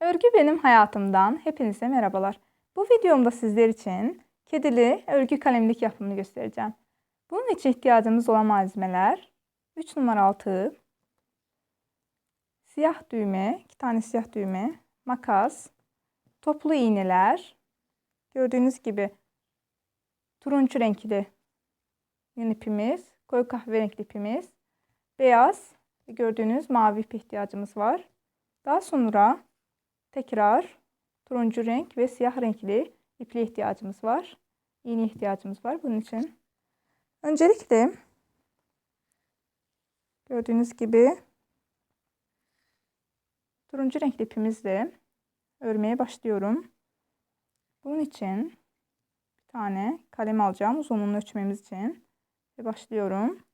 Örgü benim hayatımdan hepinize merhabalar. Bu videomda sizler için kedili örgü kalemlik yapımını göstereceğim. Bunun için ihtiyacımız olan malzemeler 3 numaralı tığ, siyah düğme, 2 tane siyah düğme, makas, toplu iğneler, gördüğünüz gibi turuncu renkli yün ipimiz, koyu kahverengi ipimiz, beyaz gördüğünüz mavi ip ihtiyacımız var. Daha sonra tekrar turuncu renk ve siyah renkli iple ihtiyacımız var. İğne ihtiyacımız var bunun için. Öncelikle gördüğünüz gibi turuncu renkli ipimizle örmeye başlıyorum. Bunun için bir tane kalem alacağım uzunluğunu ölçmemiz için ve başlıyorum.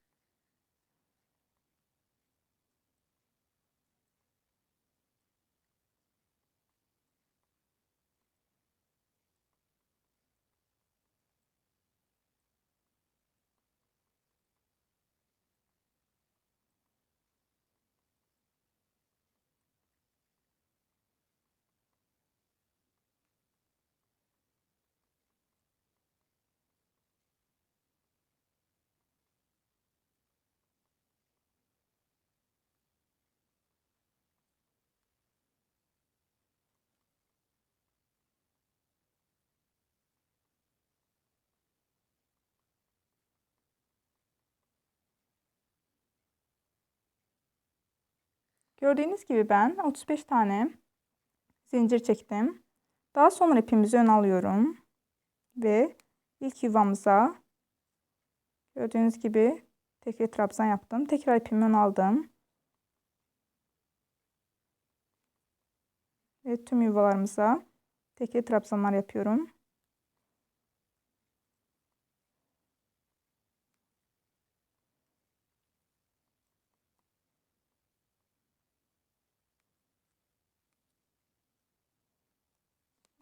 Gördüğünüz gibi ben 35 tane zincir çektim. Daha sonra ipimizi ön alıyorum. Ve ilk yuvamıza gördüğünüz gibi tekrar trabzan yaptım. Tekrar ipimi ön aldım. Ve tüm yuvalarımıza tekrar trabzanlar yapıyorum.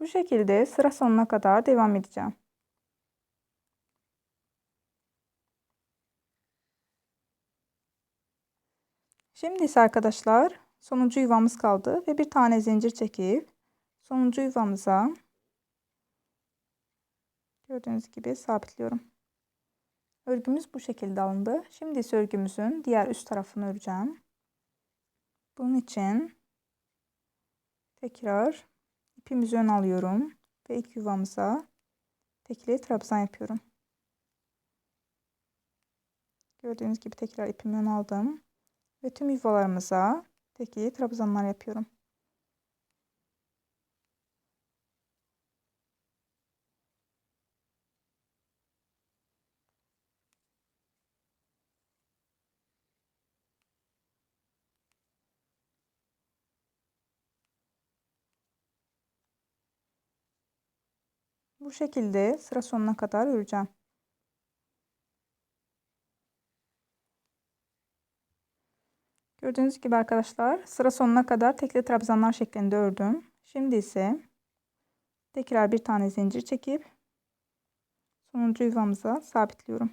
Bu şekilde sıra sonuna kadar devam edeceğim. Şimdi ise arkadaşlar sonuncu yuvamız kaldı ve bir tane zincir çekip sonuncu yuvamıza gördüğünüz gibi sabitliyorum. Örgümüz bu şekilde alındı. Şimdi ise örgümüzün diğer üst tarafını öreceğim. Bunun için tekrar ipimizi ön alıyorum ve ilk yuvamıza tekli trabzan yapıyorum. Gördüğünüz gibi tekrar ipimi ön aldım ve tüm yuvalarımıza tekli trabzanlar yapıyorum. Bu şekilde sıra sonuna kadar öreceğim. Gördüğünüz gibi arkadaşlar sıra sonuna kadar tekli trabzanlar şeklinde ördüm. Şimdi ise tekrar bir tane zincir çekip sonuncu yuvamıza sabitliyorum.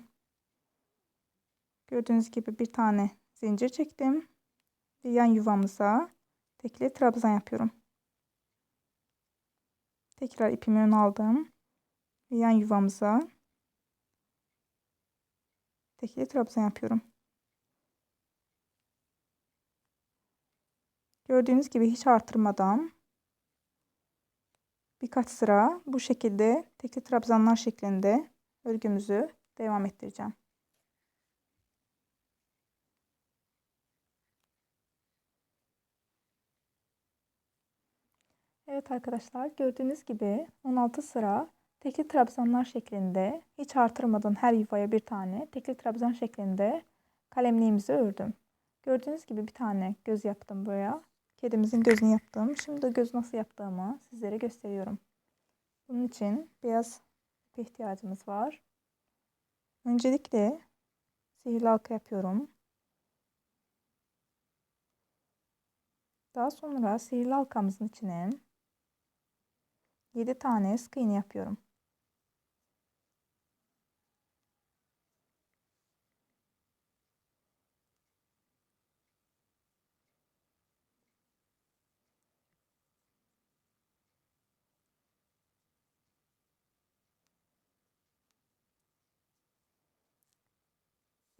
Gördüğünüz gibi bir tane zincir çektim ve yan yuvamıza tekli trabzan yapıyorum. Tekrar ipimi ön aldım yan yuvamıza tekli trabzan yapıyorum. Gördüğünüz gibi hiç artırmadan birkaç sıra bu şekilde tekli trabzanlar şeklinde örgümüzü devam ettireceğim. Evet arkadaşlar gördüğünüz gibi 16 sıra tekli trabzanlar şeklinde hiç artırmadan her yuvaya bir tane tekli trabzan şeklinde kalemliğimizi ördüm. Gördüğünüz gibi bir tane göz yaptım buraya. Kedimizin gözünü yaptım. Şimdi göz nasıl yaptığımı sizlere gösteriyorum. Bunun için beyaz ihtiyacımız var. Öncelikle sihirli halka yapıyorum. Daha sonra sihirli halkamızın içine 7 tane sık iğne yapıyorum.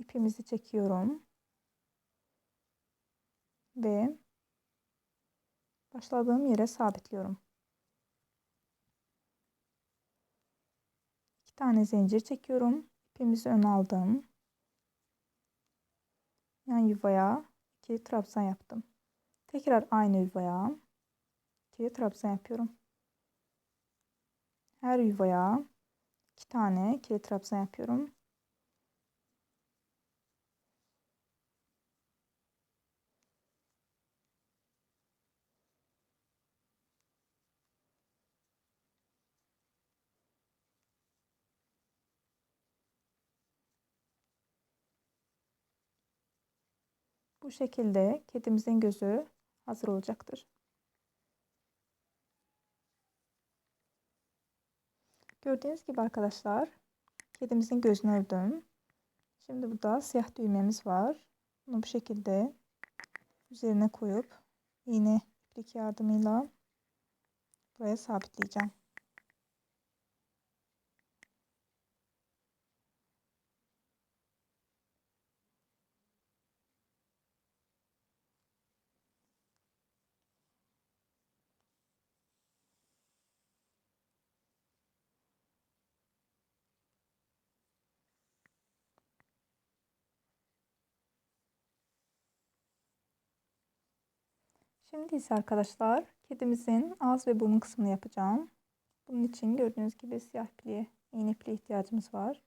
İpimizi çekiyorum. Ve başladığım yere sabitliyorum. İki tane zincir çekiyorum. İpimizi ön aldım. Yan yuvaya ikili trabzan yaptım. Tekrar aynı yuvaya ikili trabzan yapıyorum. Her yuvaya iki tane ikili trabzan yapıyorum. Bu şekilde kedimizin gözü hazır olacaktır. Gördüğünüz gibi arkadaşlar kedimizin gözünü ördüm. Şimdi burada siyah düğmemiz var. Bunu bu şekilde üzerine koyup iğne iplik yardımıyla buraya sabitleyeceğim. Şimdi ise arkadaşlar kedimizin ağız ve burun kısmını yapacağım. Bunun için gördüğünüz gibi siyah ipliğe, iğne ipliğe ihtiyacımız var.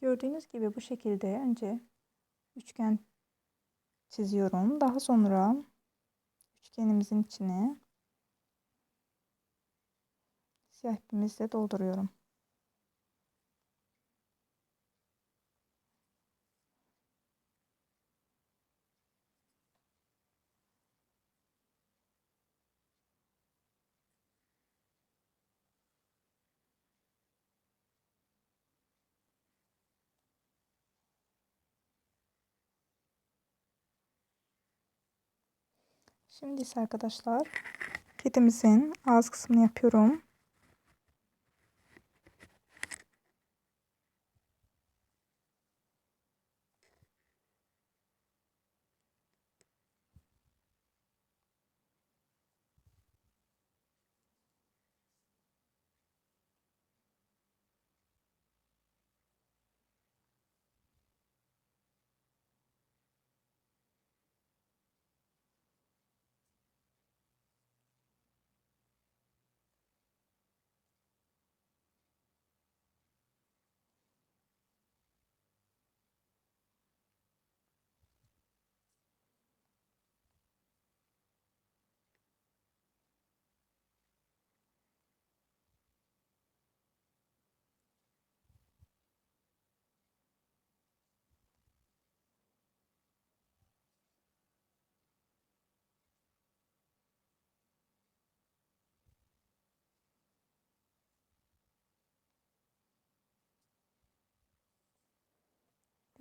Gördüğünüz gibi bu şekilde önce üçgen çiziyorum. Daha sonra üçgenimizin içine siyah ipimizle dolduruyorum. Şimdi ise arkadaşlar kedimizin ağız kısmını yapıyorum.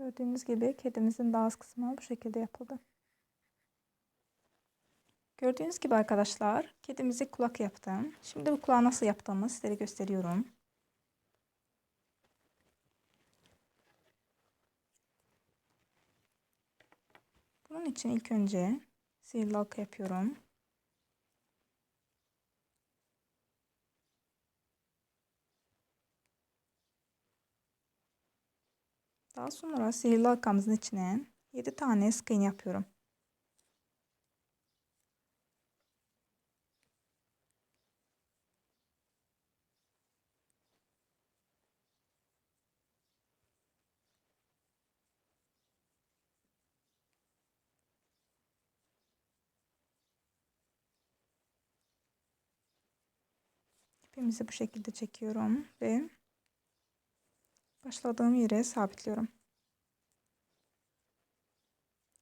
Gördüğünüz gibi kedimizin daha az kısmı bu şekilde yapıldı. Gördüğünüz gibi arkadaşlar kedimizi kulak yaptım. Şimdi bu kulağı nasıl yaptığımı sizlere gösteriyorum. Bunun için ilk önce sihirli halka yapıyorum. Daha sonra sihirli halkamızın içine 7 tane sık yapıyorum. İpimizi bu şekilde çekiyorum ve başladığım yere sabitliyorum.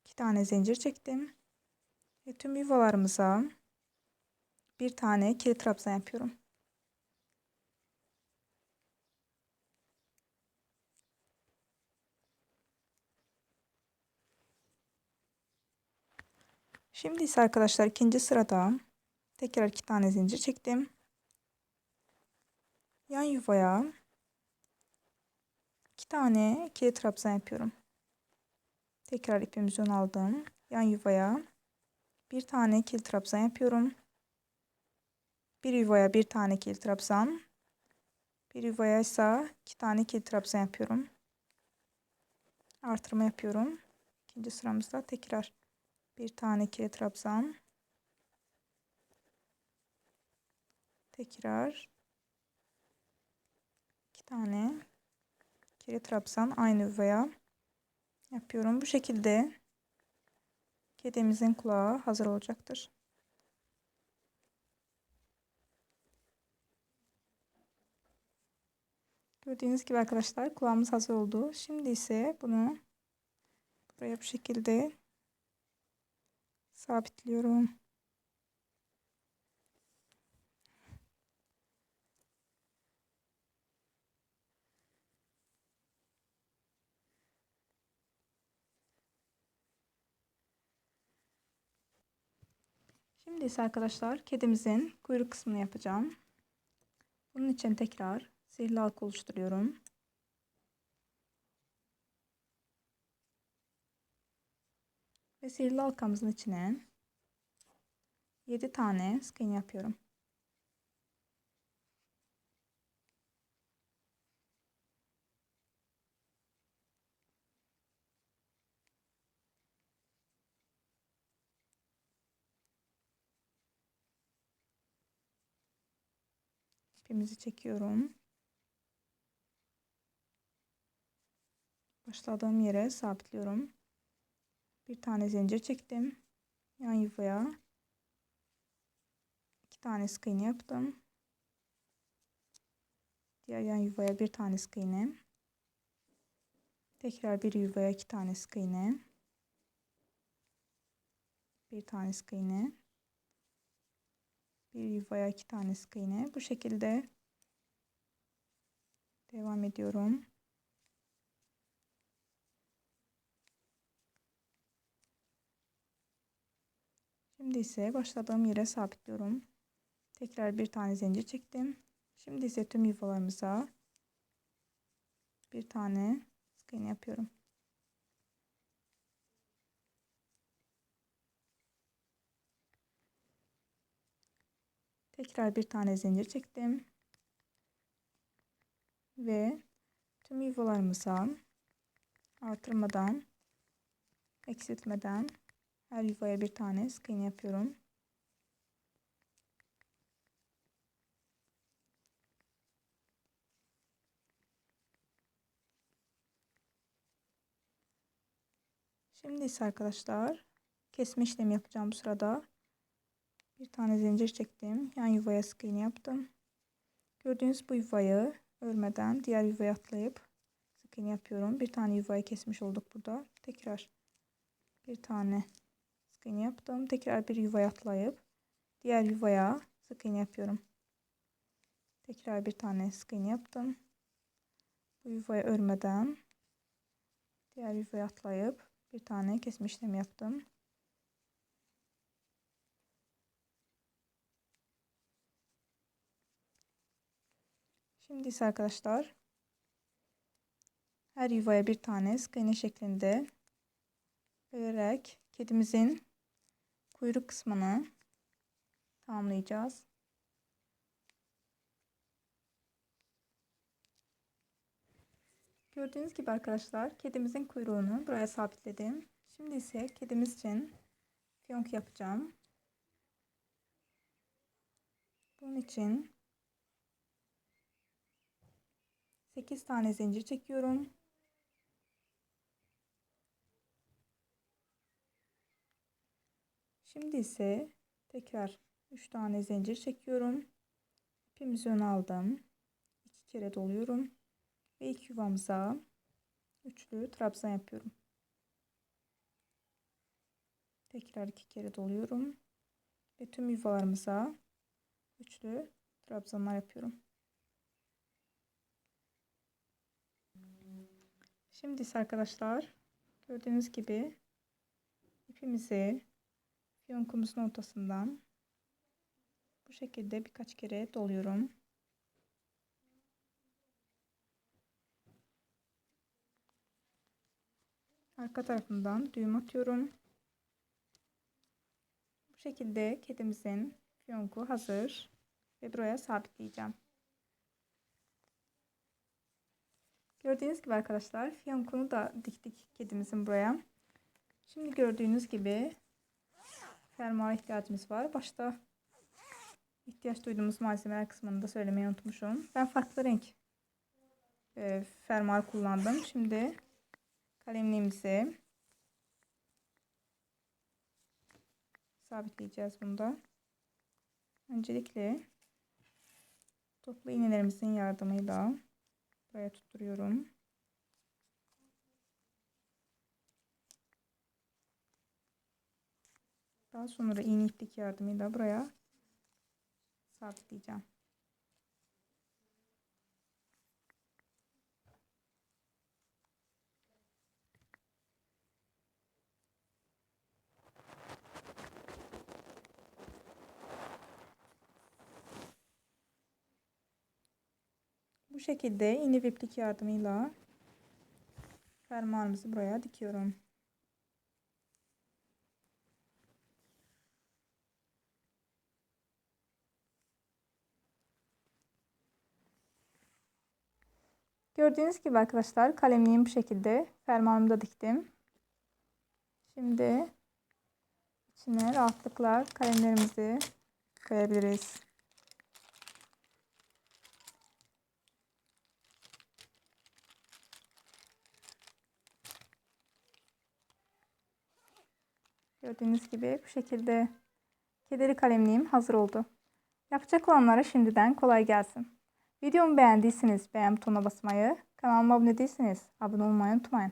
İki tane zincir çektim. Ve tüm yuvalarımıza bir tane kilit trabzan yapıyorum. Şimdi ise arkadaşlar ikinci sırada tekrar iki tane zincir çektim. Yan yuvaya iki tane kilit trabzan yapıyorum. Tekrar ipimizi aldım. Yan yuvaya bir tane kilit trabzan yapıyorum. Bir yuvaya bir tane kilit trabzan. Bir yuvaya ise iki tane kilit trabzan yapıyorum. Artırma yapıyorum. İkinci sıramızda tekrar bir tane kilit trabzan. Tekrar iki tane kilit trabzan aynı yuvaya yapıyorum. Bu şekilde kedimizin kulağı hazır olacaktır. Gördüğünüz gibi arkadaşlar kulağımız hazır oldu. Şimdi ise bunu buraya bu şekilde sabitliyorum. Şimdi ise arkadaşlar kedimizin kuyruk kısmını yapacağım. Bunun için tekrar sihirli halka oluşturuyorum. Ve sihirli halkamızın içine 7 tane sık iğne yapıyorum. İpimizi çekiyorum. Başladığım yere sabitliyorum. Bir tane zincir çektim. Yan yuvaya iki tane sık iğne yaptım. Diğer yan yuvaya bir tane sık iğne. Tekrar bir yuvaya iki tane sık iğne. Bir tane sık iğne bir yuvaya iki tane sık iğne. Bu şekilde devam ediyorum. Şimdi ise başladığım yere sabitliyorum. Tekrar bir tane zincir çektim. Şimdi ise tüm yuvalarımıza bir tane sık iğne yapıyorum. Tekrar bir tane zincir çektim. Ve tüm yuvalarımıza artırmadan, eksiltmeden her yuvaya bir tane sık yapıyorum. Şimdi ise arkadaşlar kesme işlemi yapacağım sırada. Bir tane zincir çektim. Yan yuvaya sık iğne yaptım. Gördüğünüz bu yuvayı örmeden diğer yuvaya atlayıp sık iğne yapıyorum. Bir tane yuvayı kesmiş olduk burada. Tekrar bir tane sık iğne yaptım. Tekrar bir yuvaya atlayıp diğer yuvaya sık iğne yapıyorum. Tekrar bir tane sık iğne yaptım. Bu yuvayı örmeden diğer yuvaya atlayıp bir tane kesme işlemi yaptım. Şimdi ise arkadaşlar her yuvaya bir tane sık şeklinde vererek kedimizin kuyruk kısmını tamamlayacağız. Gördüğünüz gibi arkadaşlar kedimizin kuyruğunu buraya sabitledim. Şimdi ise kedimiz için fiyonk yapacağım. Bunun için 8 tane zincir çekiyorum. Şimdi ise tekrar 3 tane zincir çekiyorum. İpimizi öne aldım. İki kere doluyorum. Ve ilk yuvamıza üçlü trabzan yapıyorum. Tekrar iki kere doluyorum. Ve tüm yuvalarımıza üçlü trabzanlar yapıyorum. Şimdi ise arkadaşlar gördüğünüz gibi ipimizi fiyonkumuzun ortasından bu şekilde birkaç kere doluyorum. Arka tarafından düğüm atıyorum. Bu şekilde kedimizin fiyonku hazır ve buraya sabitleyeceğim. Gördüğünüz gibi arkadaşlar fiyonkunu da diktik kedimizin buraya. Şimdi gördüğünüz gibi fermuara ihtiyacımız var. Başta ihtiyaç duyduğumuz malzemeler kısmını da söylemeyi unutmuşum. Ben farklı renk e, fermuar kullandım. Şimdi kalemliğimizi sabitleyeceğiz bunda. Öncelikle toplu iğnelerimizin yardımıyla buraya tutturuyorum. Daha sonra iğne iplik yardımıyla buraya sabitleyeceğim. Bu şekilde iğne ve iplik yardımıyla fermuarımızı buraya dikiyorum. Gördüğünüz gibi arkadaşlar kalemliğim bu şekilde fermuarımı da diktim. Şimdi içine rahatlıkla kalemlerimizi koyabiliriz. Gördüğünüz gibi bu şekilde kederi kalemliğim hazır oldu. Yapacak olanlara şimdiden kolay gelsin. Videomu beğendiyseniz beğen butonuna basmayı, kanalıma abone değilseniz abone olmayı unutmayın.